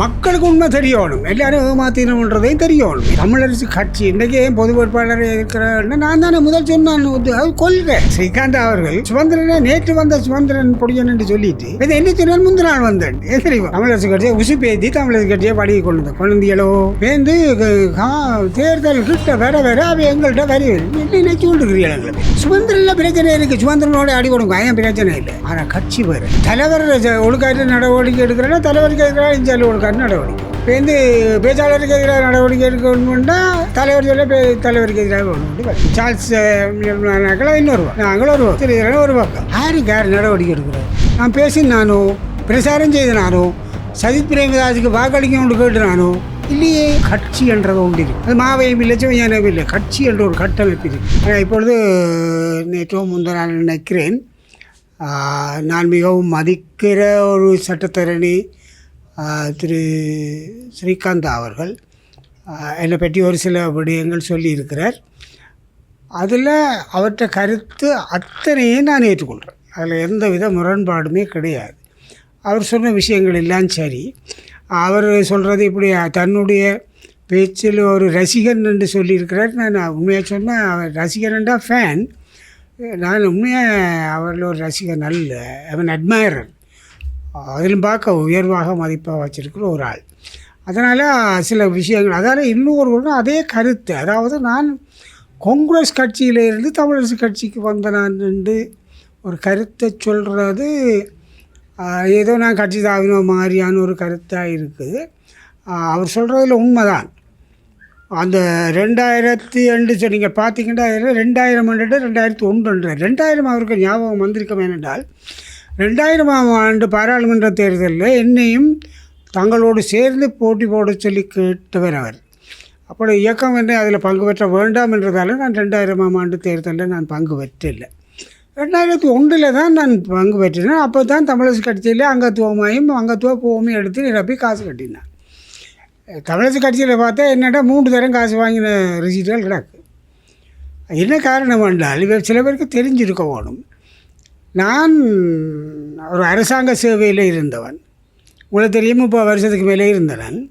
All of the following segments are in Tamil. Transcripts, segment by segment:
மக்களுக்கு உண்மை தெரியணும். எல்லாரும் ஏமாத்தினன்றதையும் தெரியணும். தமிழரசு கட்சி இன்றைக்கே பொது வேட்பாளர் இருக்கிறேன்னு நான் தானே முதல் சொன்னான். அது கொள்கை. ஸ்ரீகாந்த் அவர்கள் சுதந்திரனே நேற்று வந்த சுதந்திரன் பொடியன் என்று சொல்லிட்டு இது என்ன சொன்னால் முந்தின நாள் வந்தேன். ஏன் தமிழரசு கட்சியை உசு பேத்தி தமிழரசு கட்சியை படி கொண்டு குழந்தைகளோ பேந்து தேர்தல் கிட்ட வர வர அவை எங்கள்கிட்ட வரி என்ன நினைச்சு கொண்டிருக்கிறீர்கள் எங்களுக்கு சுதந்திரம் பிரச்சனை இருக்கு. சுதந்திரனோட அடி கொடுங்க. ஏன் பிரச்சனை இல்லை? ஆனால் கட்சி வேறு. தலைவர் ஒழுக்காற்று நடவடிக்கை எடுக்கிறேன்னா தலைவருக்கு எதிராக இஞ்சாலு ஒழுக்காற்று நடவடிக்கை. இப்போ வந்து பேச்சாளருக்கு எதிராக நடவடிக்கை எடுக்கணும்னா தலைவர் சொல்ல பே- தலைவருக்கு எதிராக ஒன்று சார்ல்ஸ் இன்னொரு நாங்களும் ஒரு பக்கம். திரு ஒரு பக்கம். யாருக்கு யார் நடவடிக்கை எடுக்கிறோம் நான் பேசினானோ பிரச்சாரம் நானும் சஜித் பிரேமதாஸுக்கு வாக்களிக்க கேட்டுனானோ இல்லையே கட்சி என்றது ஒன்று இருக்கு அது மாவையும் இல்லை சிவஞானம் இல்லை. கட்சி என்ற ஒரு கட்டமைப்பு இருக்கு ஆனால் இப்பொழுது நேற்றோ முந்த நான் நினைக்கிறேன் நான் மிகவும் மதிக்கிற ஒரு சட்டத்தரணி திரு ஸ்ரீகாந்த் அவர்கள் என்னை பற்றி ஒரு சில விடயங்கள் சொல்லியிருக்கிறார். அதில் அவற்றை கருத்து அத்தனையும் நான் ஏற்றுக்கொள்கிறேன் அதில் எந்த வித முரண்பாடுமே கிடையாது. அவர் சொன்ன விஷயங்கள் எல்லாம் சரி. அவர் சொல்கிறது இப்படி தன்னுடைய பேச்சில் ஒரு ரசிகன் என்று சொல்லியிருக்கிறார். நான் உண்மையாக சொன்னால் அவர் ரசிகன்டா ஃபேன் நான் உண்மையாக அவரில் ஒரு ரசிகன் அல்ல. அவன் அட்மைரர் அதிலும் பார்க்க உயர்வாக மதிப்பாக வச்சிருக்கிற ஒரு ஆள். அதனால் சில விஷயங்கள் அதனால் இன்னொரு ஒன்று அதே கருத்து. அதாவது நான் காங்கிரஸ் கட்சியிலிருந்து தமிழரசு கட்சிக்கு வந்த நான் என்று ஒரு கருத்தை சொல்கிறது ஏதோ நான் கட்சி தாவினோ மாதிரியான ஒரு கருத்தாக இருக்குது. அவர் சொல்கிறதுல உண்மைதான். அந்த ரெண்டாயிரத்தி ரெண்டு சரி நீங்கள் பார்த்தீங்கன்னா ரெண்டாயிரம் ரெண்டாயிரத்தி ஒன்று. ரெண்டாயிரம் அவருக்கு ஞாபகம் வந்திருக்கும் ஏனென்றால் ரெண்டாயிரமாம் ஆண்டு பாராளுமன்ற தேர்தலில் என்னையும் தங்களோடு சேர்ந்து போட்டி போட சொல்லி கேட்டவர் அவர். அப்படி இயக்கம் என்ன அதில் பங்கு பெற்ற வேண்டாம் என்றதால் நான் ரெண்டாயிரமாம் ஆண்டு தேர்தலில் நான் பங்கு பெற்றில்லை. ரெண்டாயிரத்தி ஒன்றில் தான் நான் பங்கு பெற்றினேன் அப்போ தான் தமிழரசு கட்சியில் அங்கத்துவமாயும் அங்கத்துவ பூமியும் எடுத்து நிரப்பி காசு கட்டினேன் தமிழரசு கட்சியில் பார்த்தா என்னடா மூன்று தரம் காசு வாங்கின ரிசீட்டுகள் கிடக்கு. என்ன காரணம் என்றால் இவர் சில பேருக்கு தெரிஞ்சிருக்க வேணும். நான் ஒரு அரசாங்க சேவையில் இருந்தவன். உங்களுக்கு தெரியும் முப்பது வருஷத்துக்கு மேலே இருந்தவன்.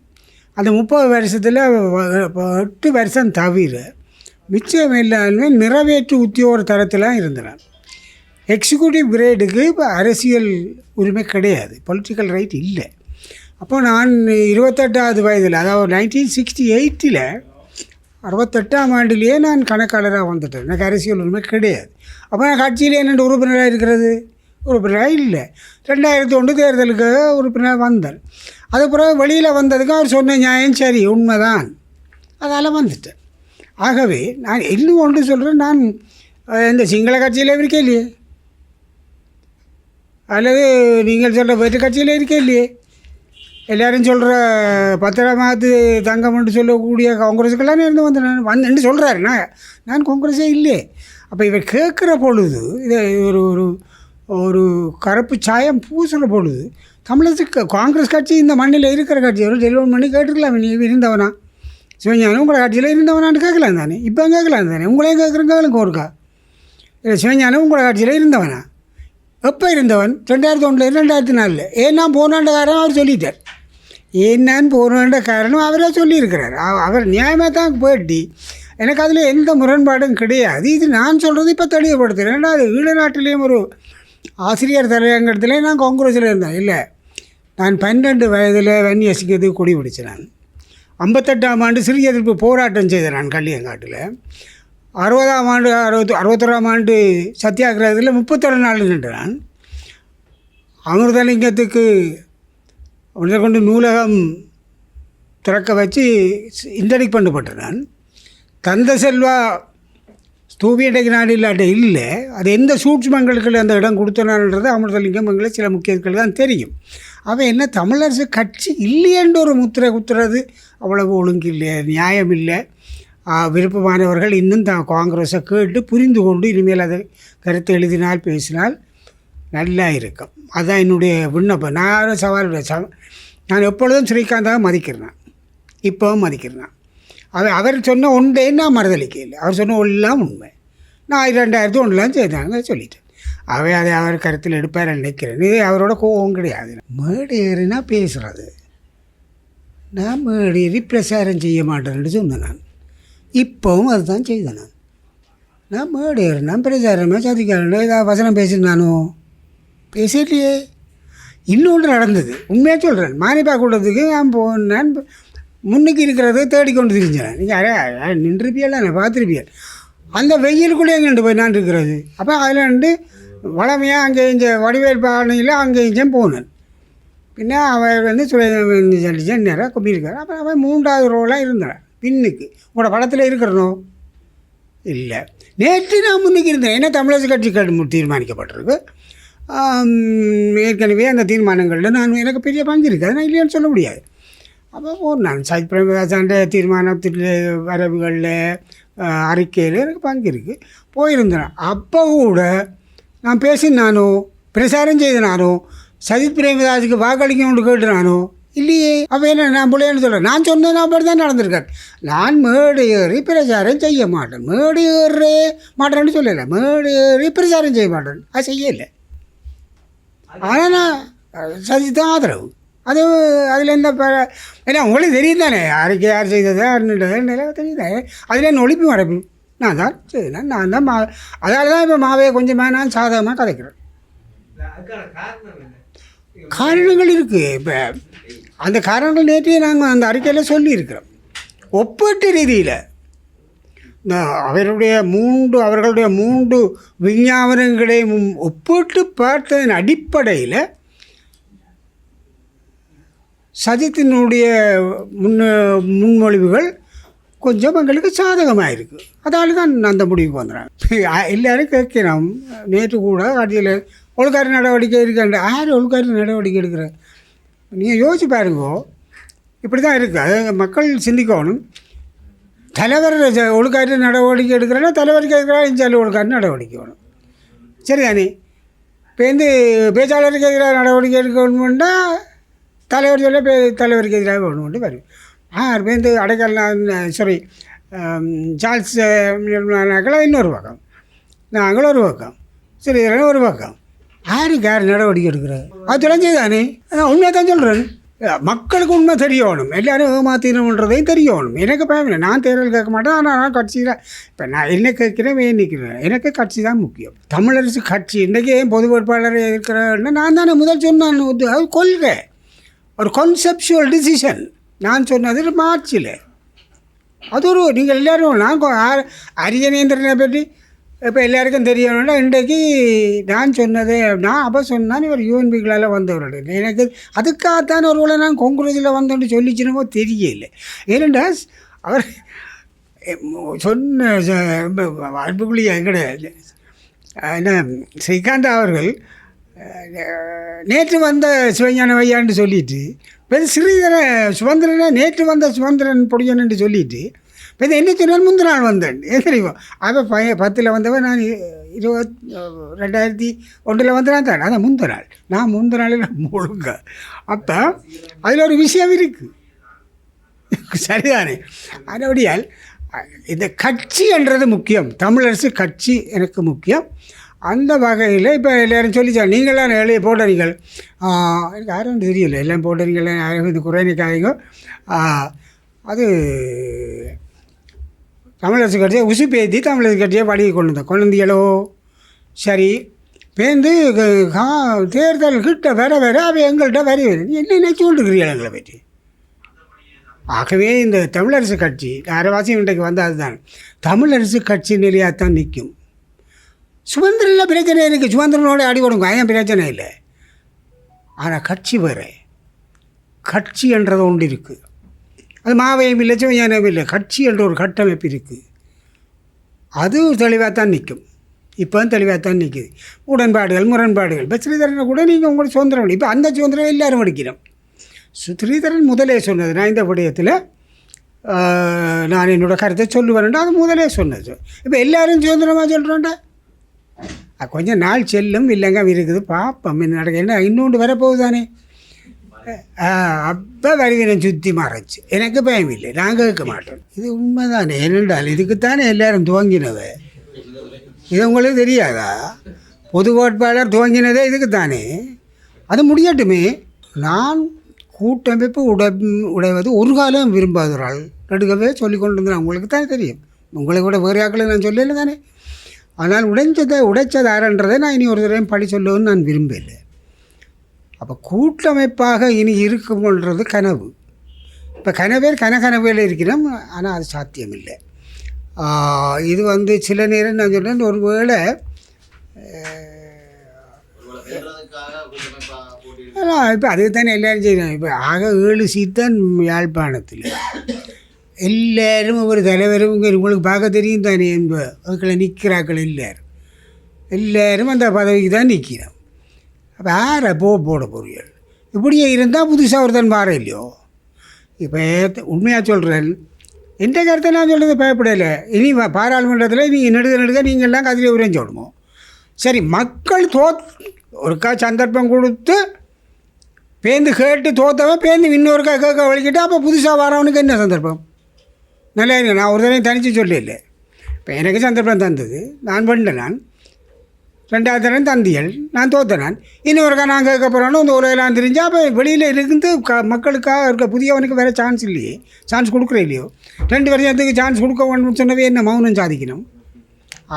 அந்த முப்பது வருஷத்தில் எட்டு வருஷம் தவிர மிச்சம் எல்லாமே நிறைவேற்று உத்தியோக தரத்தில் இருந்தவன். எக்ஸிக்யூட்டிவ் கிரேடுக்கு இப்போ அரசியல் உரிமை கிடையாது. பொலிட்டிக்கல் ரைட் இல்லை. அப்போ நான் இருபத்தெட்டாவது வயதில் அதாவது நைன்டீன் சிக்ஸ்டி எயிட்டில் அறுபத்தெட்டாம் ஆண்டிலேயே நான் கணக்காளராக வந்துட்டேன். எனக்கு அரசியல் உரிமை கிடையாது. அப்போ நான் கட்சியில் என்னென்ன உறுப்பினராக இருக்கிறது? உறுப்பினராக இல்லை. ரெண்டாயிரத்தி ஒன்று தேர்தலுக்கு உறுப்பினராக வந்தேன். அது பிறகு வெளியில் வந்ததுக்கு அவர் சொன்ன நியாயம் சரி உண்மைதான். அதால் வந்துட்டேன். ஆகவே நான் இன்னும் ஒன்று சொல்கிறேன் நான் இந்த சிங்கள கட்சியில் இருக்கே இல்லையே? அல்லது நீங்கள் சொல்கிற வேற்று கட்சியில் இருக்கே இல்லையே? எல்லாரும் சொல்கிற பத்திரமாத்து தங்கம்னு சொல்லக்கூடிய காங்கிரஸுக்கெல்லாம் இருந்து வந்து நான் வந்தேன்னு சொல்கிறாரு நான் நான் காங்கிரஸே இல்லையே அப்போ இவர் கேட்குற பொழுது இதை ஒரு ஒரு ஒரு கருப்பு சாயம் பூசுகிற பொழுது தமிழத்துக்கு காங்கிரஸ் கட்சி இந்த மண்ணில் இருக்கிற கட்சி ஒரு டெலிவன் பண்ணி கேட்டுருக்கலாம் நீ இருந்தவனா. சிவஞானம் உங்களை கட்சியில் இருந்தவனான்னு கேட்கலாம் தானே? இப்போ கேட்கலாம் தானே? உங்களையும் கேட்குறேன் கேளுங்க ஒருக்கா. இல்லை சிவஞானம் உங்களை கட்சியில் இருந்தவனா? எப்போ இருந்தவன்? ரெண்டாயிரத்தி ஒன்றில் ரெண்டாயிரத்தி நாலில். ஏன் நான் போனாண்ட காரணம் அவர் சொல்லிட்டார். என்னன்னு போகணுன்ற காரணம் அவரே சொல்லியிருக்கிறார். அவ- அவர் நியாயமாக தான் போயிட்டு. எனக்கு அதில் எந்த முரண்பாடும் கிடையாது. இது நான் சொல்கிறது இப்போ தெளிவுபடுத்துகிறேன் ஏன்னா அது ஈழநாட்டிலேயும் ஒரு ஆசிரியர் தலையங்கத்தில் நான் காங்கிரஸில் இருந்தேன். இல்லை நான் பன்னெண்டு வயதில் வன்னியசிக்கிறது கொடி பிடிச்சேன் நான். ஐம்பத்தெட்டாம் ஆண்டு சிறிய எதிர்ப்பு போராட்டம் செய்தேன் நான் கள்ளியங்காட்டில். அறுபதாம் ஆண்டு அறுபத்தி அறுபத்தொராம் ஆண்டு சத்தியாகிரகத்தில் முப்பத்தொரு நாள் நின்றான் அமிர்தலிங்கத்துக்கு உடனே கொண்டு நூலகம் திறக்க வச்சு இன்டர்டிக் பண்ணப்பட்டேன் நான். தந்த செல்வா ஸ்தூபி இன்றைக்கு நாடு இல்லாட்ட இல்லை. அது எந்த சூட்சுமங்களுக்கு அந்த இடம் கொடுத்தனான்றது அமிர்தலிங்கம் எங்களை சில முக்கியத்துக்கள் தான் தெரியும். அவன் என்ன தமிழரசு கட்சி இல்லையென்ற ஒரு முத்திரை குத்துறது அவ்வளவு ஒழுங்கு இல்லை நியாயம் இல்லை. விருப்பமானவர்கள் இன்னும் தான் காங்கிரஸை கேட்டு புரிந்து கொண்டு இனிமேல் அதை கருத்து எழுதினால் பேசினால் நல்லா இருக்கும். அதுதான் என்னுடைய விண்ணப்பம். நான் சவால் சவ- நான் எப்பொழுதும் ஸ்ரீகாந்தாக மதிக்கிறேன். இப்போவும் மதிக்கிறேன். அவர் அவர் சொன்ன ஒன்றே நான் மறுதளிக்க இல்லை அவர் சொன்ன எல்லாம் உண்மை. நான் ரெண்டாயிரத்தி ஒன்றுலாம் செய்தாங்க சொல்லிட்டேன். அவை அதை அவர் கருத்தில் எடுப்பார் நினைக்கிறேன். இது அவரோட கோவம் கிடையாது. மேடை ஏறினா பேசுகிறது நான் மேடேறி பிரச்சாரம் செய்ய மாட்டேன்னு சொன்னேன் நான். இப்போவும் அதுதான் செய்தேன் நான். நான் மேடேறினா பிரச்சாரமாக சதிக்காரன் ஏதாவது வசனம் பேசியிருந்தானோ பேசிட்டியே. இன்னொன்று நடந்தது. உண்மையாக சொல்கிறேன் மானிப்பா கூட்டத்துக்கு நான் போனேன் முன்னுக்கு இருக்கிறத தேடிக்கொண்டு திரிஞ்சேன் நீங்கள் நின்றுப்பியல்ல நான் பார்த்துருப்பியல். அந்த வெயிலுக்குள்ளே எங்கே போய் நான் இருக்கிறது. அப்போ அதில் வந்து வளமையாக அங்கே இங்கே வடிவேல் அங்கே இங்கே போனேன். பின்ன அவர் வந்து சுரேந்திரன் நேராக கும்பியிருக்கார். அப்புறம் அவன் மூன்றாவது ரோலாக இருந்தார் பின்னுக்கு. உங்களோட படத்தில் இருக்கிறனோ? இல்லை. நேற்று நான் முன்னுக்கு இருந்தேன். ஏன்னா தமிழரசு கட்சி கடு தீர்மானிக்கப்பட்டிருக்கு? ஏற்கனவே அந்த தீர்மானங்களில் நான் எனக்கு பெரிய பங்கு இருக்குது. நான் இல்லைன்னு சொல்ல முடியாது. அப்போ ஒரு நான் சஜித் பிரேமதாசாண்ட தீர்மானத்தில் வரவுகளில் அறிக்கையில் எனக்கு பங்கு இருக்குது. போயிருந்தேன். அப்போ கூட நான் பேசினானோ பிரச்சாரம் செய்தனானோ சஜித் பிரேமதாஸுக்கு வாக்களிக்கணும்னு கேட்டுனானோ இல்லையே. அப்போ என்ன நான் பிள்ளைன்னு சொல்கிறேன் நான் சொன்னது அப்படி தான் நடந்திருக்கேன் நான் மேடு ஏறி பிரச்சாரம் செய்ய மாட்டேன். மேடு ஏறே மாட்டேன்னு சொல்லலை. மேடு ஏறி பிரச்சாரம் செய்ய மாட்டேன். அது செய்யலை. ஆனால் நான் சஜித் தான் ஆதரவு. அது அதில் எந்த ப ஏன்னா உங்களுக்கு தெரியும் தானே யாருக்கு யார் செய்தது தெரியும் தானே அதில் என்ன ஒழிப்பு மறைப்பு நான் தான் செய்தேன் நான் தான் மா அதால் தான் இப்போ மாவையை கொஞ்சமாக நான் சாதகமாக கதைக்கிறேன் காரணங்கள் இருக்குது இப்போ அந்த காரணங்கள் நேற்றையே நாங்கள் அந்த அறிக்கையில் சொல்லியிருக்கிறோம். ஒப்பீட்டு ரீதியில் அவருடைய மூன்று அவர்களுடைய மூன்று விஞ்ஞாபனங்களையும் ஒப்பிட்டு பார்த்ததன் அடிப்படையில் சஜித்தினுடைய முன் முன்மொழிவுகள் கொஞ்சம் எங்களுக்கு சாதகமாக இருக்குது அதால் தான் நான் அந்த முடிவுக்கு வந்துடுறாங்க எல்லாரும் கேட்கிறோம் நேற்று கூட கட்சியில் ஒழுக்காரி நடவடிக்கை இருக்கின்ற யார் ஒழுக்காரி நடவடிக்கை எடுக்கிற நீங்கள் யோசிச்சு பாருங்கோ. இப்படி தான் இருக்குது அது மக்கள் சிந்திக்கணும். தலைவர் ஜ- ஒழுக்காற்று நடவடிக்கை எடுக்கிறேன்னா தலைவர் கேட்குறா இஞ்சாலும் ஒழுக்காற்று நடவடிக்கை வேணும். சரிதானே இப்போ வந்து பேச்சாளருக்கு எதிராக நடவடிக்கை எடுக்கணும்னா தலைவர் சொல்ல பே தலைவருக்கு எதிராக வேணும்னு வரும். ஆ வந்து அடைக்கல்லாம் சாரி சார்ல்ஸ் இன்னொரு பக்கம். நாங்களும் ஒரு பக்கம். சரி இதெல்லாம் ஒரு பக்கம். யாருக்கு யார் நடவடிக்கை எடுக்கிறது? அது தொலைஞ்சதானே நான் உண்மையாக தான் சொல்கிறேன் மக்களுக்கு உண்மை தெரியணும். எல்லாரும் ஏமாத்தினன்றதையும் தெரியணும். எனக்கு பயமில்லை நான் தேர்தல் கேட்க மாட்டேன். ஆனால் நான் கட்சியில் இப்போ நான் என்ன கேட்குறேன் ஏன் நிற்கிறேன் எனக்கு கட்சி தான் முக்கியம். தமிழரசு கட்சி இன்றைக்கி ஏன் பொது வேட்பாளர் இருக்கிறேன்னு நான் தானே முதல் சொன்னேன். அது கொள்கை. ஒரு கான்செப்சுவல் டிசிஷன் நான் சொன்னது மார்ச்சில். அது ஒரு நீங்கள் எல்லோரும் நான் அரியநேந்திரனை பற்றி இப்போ எல்லாருக்கும் தெரியணும்னா இன்றைக்கு நான் சொன்னது நான் அப்போ சொன்னான் இவர் யூஎன்பிகளால் வந்தவர்கள் எனக்கு அதுக்காகத்தான் ஒரு வேளை நான் கொங்குரஜில் வந்தோன்னு சொல்லிச்சினமோ தெரியல. ஏனென்றா அவர் சொன்ன அன்புக்குள்ளி எங்கட என்ன ஸ்ரீகாந்த் அவர்கள் நேற்று வந்த சிவஞான வையான்னு சொல்லிட்டு இப்போ ஸ்ரீதர சுதந்திரனை நேற்று வந்த சுதந்திரன் பொடியன்னு சொல்லிட்டு இப்போ இது என்ன சொன்னால் முந்தின நாள் வந்தேன். ஏன் தெரியுமா? அப்போ பய பத்தில் வந்தவன் நான் இருபத் ரெண்டாயிரத்தி ஒன்றில் வந்தேன் தான். அதான் முந்த நாள். நான் முந்த நாளில் முழுங்க. அப்போ அதில் ஒரு விஷயம் இருக்குது சரிதானே? அதபடியால் இந்த கட்சி என்றது முக்கியம். தமிழரசு கட்சி எனக்கு முக்கியம். அந்த வகையில் இப்போ எல்லாரும் சொல்லிச்சாங்க நீங்களாம் எழுதி போடுறீங்கள். எனக்கு யாரும் தெரியல. எல்லாம் போடுறீங்கள? யாரும் இது குறைநிக்காதீங்க அது தமிழரசு கட்சியை உசு பேத்தி தமிழரசு கட்சியை படிக்க கொண்டு வந்தோம் கொண்டு சரி. பேந்து க- கா- தேர்தல் கிட்ட வர வர அவ எங்கள்கிட்ட வரி வருது என்ன நினச்சி கொண்டுக்கிறீர்கள் எங்களை பற்றி? ஆகவே இந்த தமிழரசு கட்சி அரைவாசியம் இன்றைக்கு வந்து அதுதான் தமிழரசு கட்சி நிலையாக தான் நிற்கும். சுதந்திரம் பிரச்சனை இருக்குது சுதந்திரனோட அடி கொடுங்க ஏன் பிரச்சனை இல்லை. ஆனால் கட்சி வேறு. கட்சி என்றது ஒன்று இருக்குது அது மாவையும் இல்லை சிவஞானம் இல்லை. கட்சி என்ற ஒரு கட்டமைப்பு இருக்குது அது தெளிவாக தான் நிற்கும். இப்போ தெளிவாக தான் நிற்குது. உடன்பாடுகள் முரண்பாடுகள். இப்போ ஸ்ரீதரனை கூட நீங்கள் உங்களுக்கு சுதந்திரம் இப்போ அந்த சுதந்திரம் எல்லாரும் படிக்கிறோம் ஸ்ரீதரன் முதலே சொன்னது. நான் இந்த விடயத்தில் நான் என்னோட கருத்தை சொல்லுவேன்டா அது முதலே சொன்னது. இப்போ எல்லாரும் சுதந்திரமாக சொல்கிறேன்டா கொஞ்சம் நாள் செல்லும் இல்லைங்க இருக்குது. பார்ப்போம் என்ன நடக்க என்ன இன்னொன்று வரப்போகுதானே? அப்போ வருகிறேன் சுற்றி மறைச்சு. எனக்கு பயம் இல்லை நாங்கள் கேட்க மாட்டோம் இது உண்மைதானே? ஏனென்றால் இதுக்குத்தானே எல்லாரும் துவங்கினது? இது உங்களுக்கு தெரியாதா? பொது கோட்பாளர் துவங்கினதே இதுக்குத்தானே? அது முடியட்டுமே. நான் கூட்டமைப்பு உடை உடைவது ஒரு காலம் விரும்பாதவர்கள் நடுக்கவே சொல்லிக் கொண்டு இருந்தேன் உங்களுக்கு தானே தெரியும். உங்களை கூட வேறு ஆக்களை நான் சொல்லலை தானே ஆனால் உடைஞ்சதை உடைச்சதாரன்றதை நான் இனி ஒரு தடவை படி சொல்லுவேன்னு நான் விரும்பலை அப்போ கூட்டமைப்பாக இனி இருக்கும்ன்றது கனவு. இப்போ கனவேர் கனகனவேல இருக்கிறோம் ஆனால் அது சாத்தியமில்லை. இது வந்து சில நேரம் நான் சொல்கிறேன் ஒரு வேளை ஒருவேளை இப்போ அதுக்கு தானே எல்லாரும் செய்யணும் இப்போ ஆக ஏழு சீத்தான் யாழ்ப்பாணத்தில். எல்லாரும் ஒரு தலைவரும் உங்களுக்கு பார்க்க தெரியும் தானே என்ப. அதுக்குள்ள நிற்கிறாக்கள் எல்லாரும். எல்லாரும் அந்த பதவிக்கு தான் நிற்கிறோம் அப்போ யாரை போ போட போறீர்கள். இப்படியே இருந்தால் புதுசாக ஒருத்தன் பாரு இல்லையோ? இப்போ உண்மையாக சொல்கிறேன் எந்த கருத்தை நான் சொல்கிறது பயப்படலை. இனி பாராளுமன்றத்தில் நீங்கள் நெடுக நெடுக நீங்கள்லாம் கதிரை உரைஞ்சு சொல்லணும் சரி மக்கள் தோ ஒருக்கா சந்தர்ப்பம் கொடுத்து பேந்து கேட்டு தோத்தவன் பேந்து இன்னொருக்கா கேட்க வலிக்கிட்டு அப்போ புதுசாக வரவனுக்கு என்ன சந்தர்ப்பம்? நல்லா இருக்கு நான் ஒரு தடவை தனித்து சொல்லல இப்போ எனக்கு சந்தர்ப்பம் தந்தது. நான் பண்ணல நான். ரெண்டாவது தடவை தந்தியல். நான் தோத்தேன் நான். இன்னொருக்கா நான் கேட்க போகிறோன்னு இந்த உலகெல்லாம் தெரிஞ்சு அப்போ வெளியில் இருந்து க மக்களுக்காக இருக்க புதியவனுக்கு வேறு சான்ஸ் இல்லையே. சான்ஸ் கொடுக்குற இல்லையோ. ரெண்டு வருஷத்துக்கு சான்ஸ் கொடுக்க வேணும்னு சொன்னவே என்ன மௌனம் சாதிக்கணும்?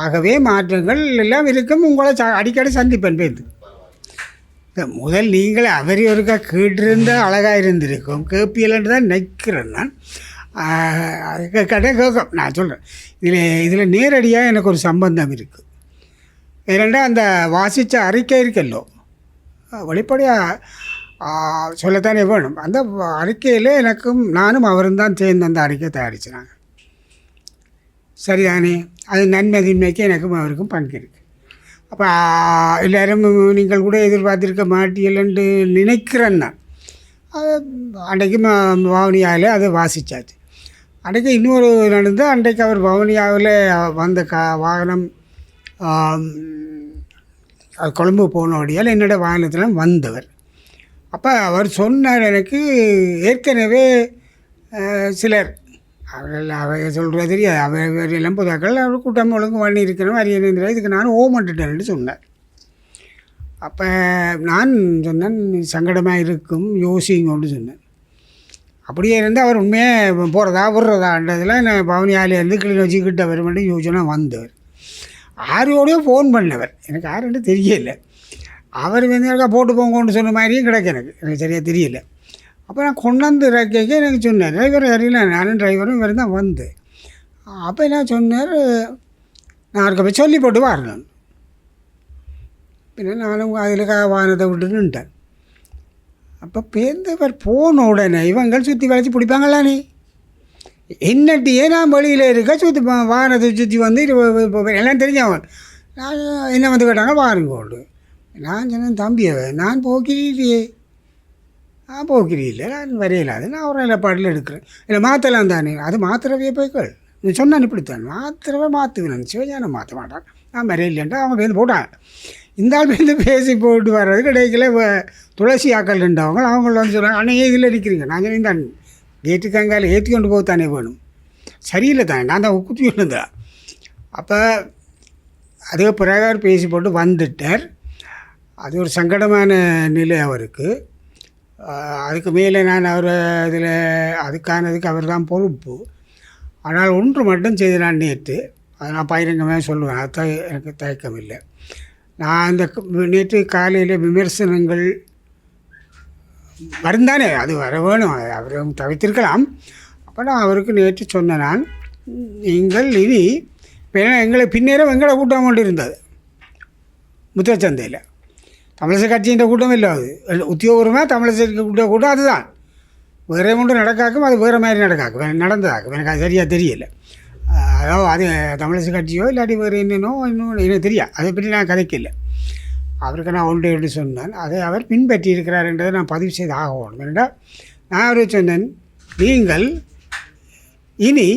ஆகவே மாற்றங்கள் எல்லாம் இருக்கும். உங்களை ச அடிக்கடி சந்திப்பேன் பேருந்து. இந்த முதல் நீங்கள் அவரி ஒருக்கா கேட்டிருந்தால் அழகாக இருந்திருக்கும். கேப்பியலன்னு தான் நிற்கிறேன் நான். ஆஹ், கேட்கும். நான் சொல்கிறேன் இதில் இதில் நேரடியாக எனக்கு ஒரு சம்பந்தம் இருக்குது ஏனெண்டா அந்த வாசித்த அறிக்கை இருக்கல்லோ வெளிப்படையாக சொல்லத்தானே வேணும். அந்த அறிக்கையில் எனக்கும் நானும் அவரும் தான் சேர்ந்து அந்த அறிக்கை தயாரிச்சினாங்க சரிதானே? அது நன்மை தின்மைக்கு எனக்கும் அவருக்கும் பங்கு இருக்குது அப்போ எல்லாரும் நீங்கள் கூட எதிர்பார்த்துருக்க மாட்டீங்கள்னு நினைக்கிறேன்னா அது அன்றைக்கு வவுனியாவில் அதை வாசித்தாச்சு அன்றைக்கு இன்னொரு நடந்து அன்றைக்கு அவர் வவுனியாவில் வந்த கா வாகனம் கொழம்பு கொழும்பு போனோடையால் என்னோட வாகனத்தில் வந்தவர். அப்போ அவர் சொன்னார் எனக்கு ஏற்கனவே சிலர் அவர்கள் அவர் சொல்கிறது தெரியாது. அவர் எல்லாம் புதாக்கள் அவர் கூட்டம் ஒழுங்கு பண்ணி இருக்கணும் அரியணை இதுக்கு நான் ஓமட்டுட்டேன்னு சொன்னார். அப்போ நான் சொன்னேன் சங்கடமாக இருக்கும் யோசிங்கன்னு சொன்னேன். அப்படியே இருந்து அவர் உண்மையாக போகிறதா விடுறதான்றதில் நான் பவனியாலேருந்து கிளிநொச்சி கிட்ட வருமென்று யோசனை வந்தவர் யாரோடையோ ஃபோன் பண்ணவர். எனக்கு யாருன்னு தெரியல. அவர் வந்து எனக்கா போட்டு போங்கன்னு சொன்ன மாதிரியும் கிடக்கு எனக்கு. எனக்கு சரியாக தெரியல. அப்போ நான் கொண்டாந்து இறக்க எனக்கு சொன்னார். டிரைவர் அறியல நானும் டிரைவரும் இவர் தான் வந்து. அப்போ என்ன சொன்னார்? நான் இருக்க போய் சொல்லி போட்டு வரணும். பின்ன நானும் அதில் வாகனத்தை விட்டுட்டு நின்ட்டேன். அப்போ பேருந்தவர் போன உடனே இவங்கள் சுற்றி வளைச்சி பிடிப்பாங்களானே என்னட்டியே நான் வழியில் இருக்க சுற்றி வாகனத்தை சுற்றி வந்து எல்லாம் தெரிஞ்சவன். நான் என்ன வந்து கேட்டாங்க? வாருங்கோண்டு. நான் சொன்னேன் தம்பி அவன் நான் போக்கிறியே நான் போக்கிறியில்லை நான் வரையலாது நான் ஒரு நிலப்பாட்டில் எடுக்கிறேன். இல்லை மாற்றலாம் தானே. அது மாத்திரவே போய்கள் நீ சொன்னான் இப்படித்தான். மாத்திரவே மாற்றுவேன் சிவஞானம் மாற்ற மாட்டான். நான் வரையில்லைன்ட்டு அவன் பேருந்து போட்டான். இந்த ஆள் பேசி போட்டு வர்றது கிடைக்கல. வ- துளசி ஆக்கள் ரெண்டவங்க. அவங்கள வந்து சொல்கிறாங்க அன்னையே இதில் இருக்கிறீங்க நான் சொன்னேன் இந்த கேட்டுக்கு அங்கால ஏற்றி கொண்டு போக தானே வேணும். சரியில்லை தானே நான் தான் குத்தி விழுந்தேன் அப்போ அதே பிரகாரம் பேசி போட்டு வந்துட்டார். அது ஒரு சங்கடமான நிலை அவருக்கு. அதுக்கு மேலே நான் அவர் இதில் அதுக்கானதுக்கு அவர் தான் பொறுப்பு. ஆனால் ஒன்று மட்டும் செய்து நான் நேற்று அதை நான் பயிரங்கமே சொல்லுவேன். அது எனக்கு தயக்கம் இல்லை நான் அந்த நேற்று காலையில் விமர்சனங்கள் வருந்தானே அது வர வேணும் அவரும் அவர் தவிர்த்திருக்கலாம். அப்போ நான் அவருக்கு நேற்று சொன்ன நான் நீங்கள் இனி இப்போ எங்களை பின்னேரம் எங்களை கூட்டம் கொண்டு இருந்தது முத்தச்சந்தையில் தமிழிசை கட்சியின் கூட்டம் இல்லை அது. உத்தியோகமாக தமிழிசை கூட்ட கூட்டம் அதுதான். வேற ஒன்று நடக்காக்கும் அது வேறு மாதிரி நடக்காக்கும். நடந்ததாக்கும். எனக்கு அது சரியாக தெரியலை. அதாவது அது தமிழிசை கட்சியோ இல்லாட்டி வேறு என்னென்னோ இன்னும் எனக்கு தெரியாது. அதை பற்றி நான் கதைக்கல. அவருக்கு நான் ஒன்று என்று சொன்னேன். அதை அவர் பின்பற்றி இருக்கிறார் என்றதை நான் பதிவு செய்து ஆகணும் ஏனென்றால் நான் அவரை சொன்னேன் நீங்கள் இனி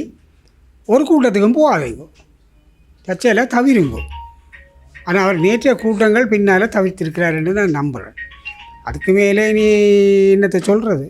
ஒரு கூட்டத்துக்கும் போகாதீங்க. தச்சையில் தவிருங்க. ஆனால் அவர் நேற்றைய கூட்டங்கள் பின்னால் தவிர்த்திருக்கிறார் என்று நான் நம்புகிறேன் அதுக்கு மேலே நீ என்னத்தை சொல்கிறது